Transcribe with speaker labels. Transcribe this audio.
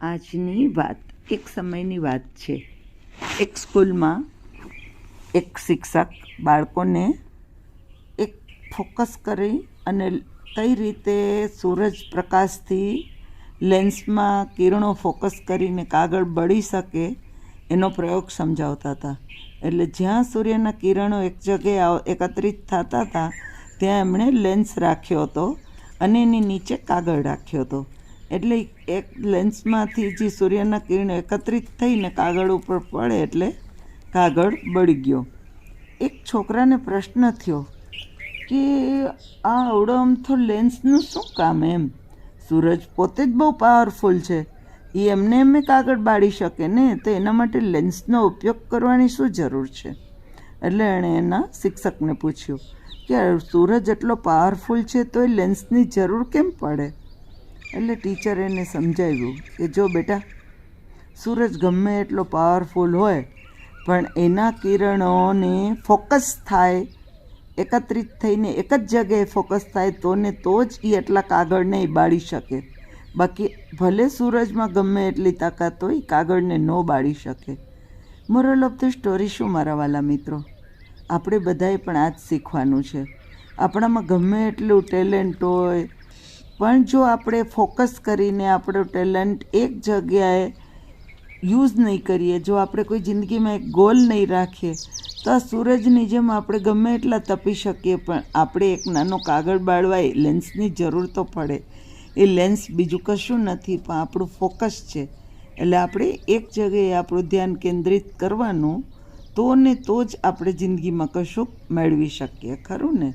Speaker 1: આજની વાત એક સમયની વાત છે. એક સ્કૂલમાં એક શિક્ષક બાળકોને એક ફોકસ કરી અને કઈ રીતે સૂરજ પ્રકાશથી લેન્સમાં કિરણો ફોકસ કરીને કાગળ બળી શકે એનો પ્રયોગ સમજાવતા હતા. એટલે જ્યાં સૂર્યના કિરણો એક જગ્યાએ એકત્રિત થતા હતા, ત્યાં એમણે લેન્સ રાખ્યો હતો અને એની નીચે કાગળ રાખ્યો હતો. એટલે એક લેન્સમાંથી જે સૂર્યના કિરણો એકત્રિત થઈને કાગળ ઉપર પડે એટલે કાગળ બળી ગયો. એક છોકરાને પ્રશ્ન થયો કે આ અવડો અમથો લેન્સનું શું કામ એમ? સૂરજ પોતે જ બહુ પાવરફુલ છે. એ એમને એમને કાગળ બાળી શકે ને? તો એના માટે લેન્સનો ઉપયોગ કરવાની શું જરૂર છે? એટલે એણે એના શિક્ષકને પૂછ્યું કે સૂરજ એટલો પાવરફુલ છે તો એ લેન્સની જરૂર કેમ પડે? એટલે ટીચરે એને સમજાવ્યું કે જો બેટા, સૂરજ ગમે એટલો પાવરફુલ હોય, પણ એના કિરણોને ફોકસ થાય, એકત્રિત થઈને એક જ જગ્યાએ ફોકસ થાય, તો ને તો જ એ એટલા કાગળને ઈ બાળી શકે. બાકી ભલે સૂરજમાં ગમે એટલી તાકાત હોય કાગળને ન બાળી શકે. મોરલ ઓફ ધ સ્ટોરી શું મારા વાલા મિત્રો? આપણે બધાએ પણ આ જ શીખવાનું છે. આપણામાં ગમે એટલું ટેલેન્ટ હોય પણ જો આપણે ફોકસ કરીને આપણો ટેલેન્ટ એક જગ્યાએ યુઝ નહીં કરીએ, જો આપણે કોઈ જિંદગીમાં એક ગોલ નહીં રાખીએ, તો આ સૂરજની જેમ આપણે ગમે એટલા તપી શકીએ, પણ આપણે એક નાનો કાગળ બાળવા એ લેન્સની જરૂર તો પડે. એ લેન્સ બીજું કશું નથી, પણ આપણું ફોકસ છે. એટલે આપણે એક જગ્યાએ આપણું ધ્યાન કેન્દ્રિત કરવાનું, તો ને તો જ આપણે જિંદગીમાં કશું મેળવી શકીએ. ખરું ને?